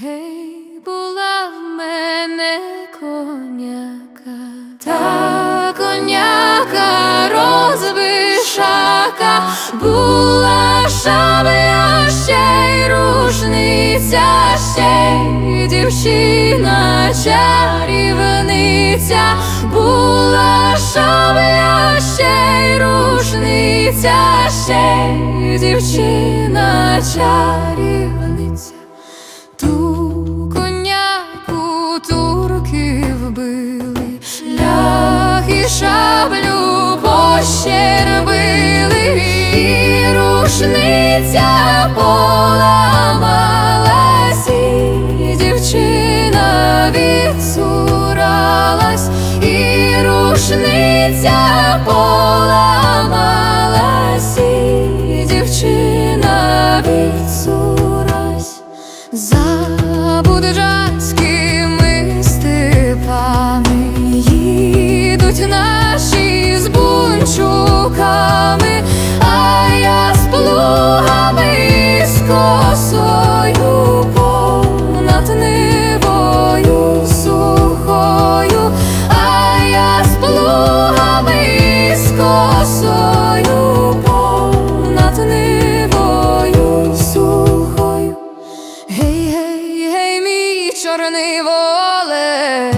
Гей, була в мене коняка, та коняка розбишака, була шабля, ще й рушниця, ще й дівчина чарівниця, була шабля, ще й рушниця, ще й дівчина чарівниця. Рушниця поламалась, і дівчина відсуралась, і рушниця поламалась, і дівчина відсуралась. Чорний воле,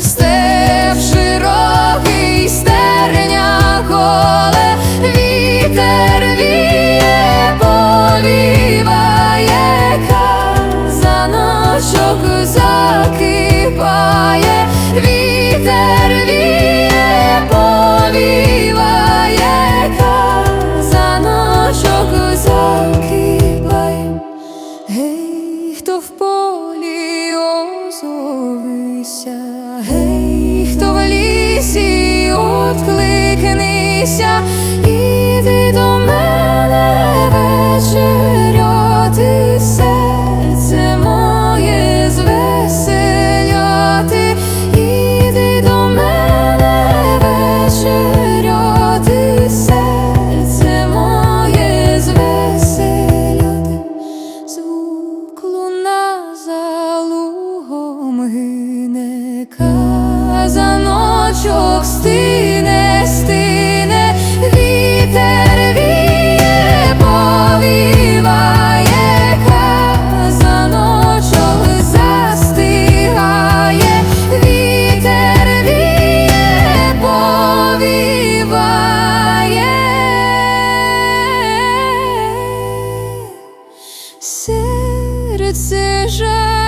степ широкий, стерня коле, вітер віє, повіває, откликнися, іди до мене вечеряти, серце моє звеселяти, іди до мене вечеряти, серце моє звеселяти. Звук луна за лугом гине, казаночок стине, Серце жаль.